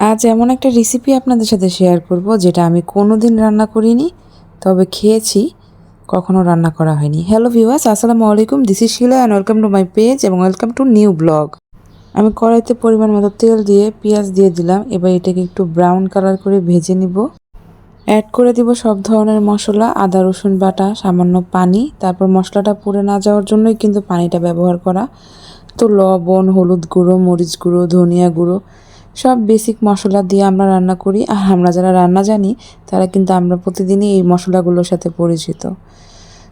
আজ এমন একটা রেসিপি আপনাদের সাথে শেয়ার করব, যেটা আমি কোনো দিন রান্না করিনি, তবে খেয়েছি, কখনো রান্না করা হয়নি। হ্যালো ভিউয়ার্স আসসালামু আলাইকুম this is Shila and welcome to my page এবং ওয়েলকাম টু নিউ ব্লগ আমি কড়াইতে পরিমাণ মতো তেল দিয়ে, পেঁয়াজ দিয়ে দিলাম, এবার এটাকে একটু ব্রাউন কালার করে ভেজে নিব। অ্যাড করে দিব সব ধরনের মশলা, আদা, রসুন বাটা, সামান্য পানি, তারপর মশলাটা পুড়ে না যাওয়ার জন্যই কিন্তু পানিটা ব্যবহার করা। তো লবণ, হলুদ গুঁড়ো, মরিচ গুঁড়ো, ধনিয়া গুঁড়ো সব বেসিক মশলা দিয়ে আমরা রান্না করি। আর আমরা যারা রান্না জানি, তারা কিন্তু আমরা প্রতিদিনই এই মশলাগুলোর সাথে পরিচিত।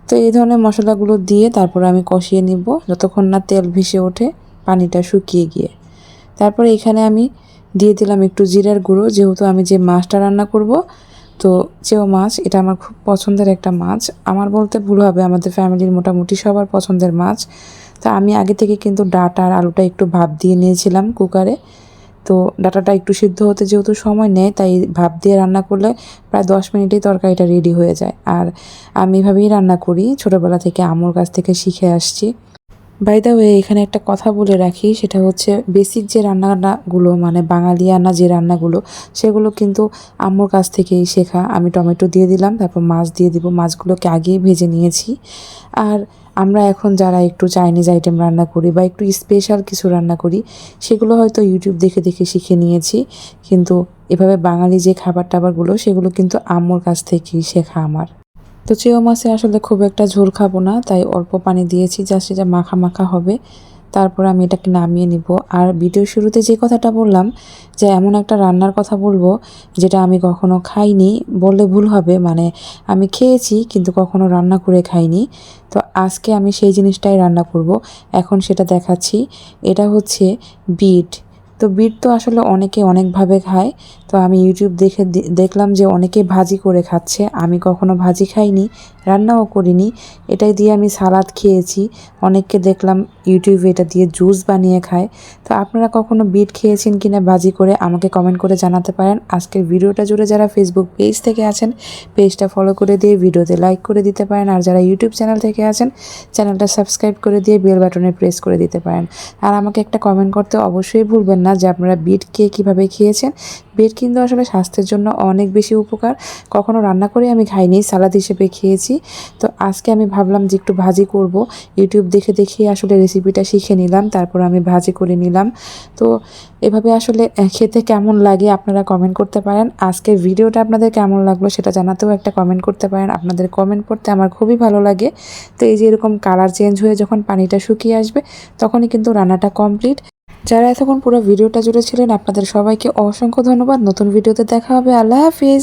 তো এই ধরনের মশলাগুলো দিয়ে তারপর আমি কষিয়ে নিব। যতক্ষণ না তেল ভেসে ওঠে, পানিটা শুকিয়ে গিয়ে। তারপরে এখানে আমি দিয়ে দিলাম একটু জিরার গুঁড়ো। যেহেতু আমি যে মাছটা রান্না করব, তো চেও মাছ, এটা আমার খুব পছন্দের একটা মাছ। আমার বলতে ভুল হবে, আমাদের ফ্যামিলির মোটামুটি সবার পছন্দের মাছ। তো আমি আগে থেকে কিন্তু ডাটা আর আলুটা একটু ভাপ দিয়ে নিয়েছিলাম কুকারে। তো ডাটাটা একটু সিদ্ধ হতে যেহেতু সময় নেয়, তাই ভাপ দিয়ে রান্না করলে প্রায় দশ মিনিটেই তরকারিটা রেডি হয়ে যায়। আর আমি এভাবেই রান্না করি। ছোটোবেলা থেকে আমুর কাছ থেকে শিখে আসছি। বাই দা ওয়ে এখানে একটা কথা বলে রাখি, সেটা হচ্ছে বেসিক যে রান্নাগুলো মানে বাঙালিয়ানা যে রান্নাগুলো, সেগুলো কিন্তু আম্মুর কাছ থেকেই শেখা। আমি টমেটো দিয়ে দিলাম, তারপর মাছ দিয়ে দিব। মাছগুলোকে আগেই ভেজে নিয়েছি। আর আমরা এখন যারা একটু চাইনিজ আইটেম রান্না করি বা একটু স্পেশাল কিছু রান্না করি, সেগুলো হয়তো ইউটিউব দেখে দেখে শিখে নিয়েছি। কিন্তু এভাবে বাঙালি যে খাবার টাবারগুলো সেগুলো কিন্তু আম্মুর কাছ থেকেই শেখা আমার। তো চেও মাছে আসলে খুব একটা ঝোল খাব না, তাই অল্প পানি দিয়েছি, যা সেটা মাখা মাখা হবে। তারপর আমি এটাকে নামিয়ে নিব। আর ভিডিও শুরুতে যে কথাটা বললাম, যে এমন একটা রান্নার কথা বলব, যেটা আমি কখনো খাইনি, বললে ভুল হবে মানে আমি খেয়েছি, কিন্তু কখনো রান্না করে খাইনি। তো আজকে আমি সেই জিনিসটাই রান্না করব। এখন সেটা দেখাচ্ছি। এটা হচ্ছে বিট। তো বিট তো আসলে অনেকে অনেকভাবে খায় তো আমি ইউটিউব দেখে দেখলাম যে অনেকে ভাজি করে খাচ্ছে। আমি কখনো ভাজি খাইনি, রান্নাও করিনি। এটাই দিয়ে আমি সালাদ খেয়েছি। অনেককে দেখলাম ইউটিউবে এটা দিয়ে জুস বানিয়ে খায়। তো আপনারা কখনো বিট খেয়েছেন কিনা ভাজি করে আমাকে কমেন্ট করে জানাতে পারেন। আজকের ভিডিওটা জুড়ে যারা ফেসবুক পেজ থেকে আছেন পেজটা ফলো করে দিয়ে ভিডিওতে লাইক করে দিতে পারেন। আর যারা ইউটিউব চ্যানেল থেকে আছেন চ্যানেলটা সাবস্ক্রাইব করে দিয়ে বেল বাটনে প্রেস করে দিতে পারেন। আর আমাকে একটা কমেন্ট করতে অবশ্যই ভুলবেন না যে আপনারা বিট কে কীভাবে খেয়েছেন। বিট কিন্তু আসলে স্বাস্থ্যের জন্য অনেক বেশি উপকার। কখনো রান্না করে আমি খাইনি, সালাদ হিসেবে খেয়েছি। তো আজকে আমি ভাবলাম যে একটু ভাজি করব। ইউটিউব দেখে দেখে আসলে রেসিপিটা শিখে নিলাম, তারপর আমি ভাজি করে নিলাম। তো এভাবে আসলে খেতে কেমন লাগে আপনারা কমেন্ট করতে পারেন। আজকের ভিডিওটা আপনাদের কেমন লাগল সেটা জানাতেও একটা কমেন্ট করতে পারেন। আপনাদের কমেন্ট পড়তে আমার খুবই ভালো লাগে। তো এই যে এরকম কালার চেঞ্জ হয়ে যখন পানিটা শুকিয়ে আসবে, তখনই কিন্তু রান্নাটা কমপ্লিট যারা এতক্ষণ পুরো ভিডিওটা জুড়ে ছিলেন, আপনাদের সবাইকে অসংখ্য ধন্যবাদ। নতুন ভিডিওতে দেখা হবে। আল্লাহ হাফিজ।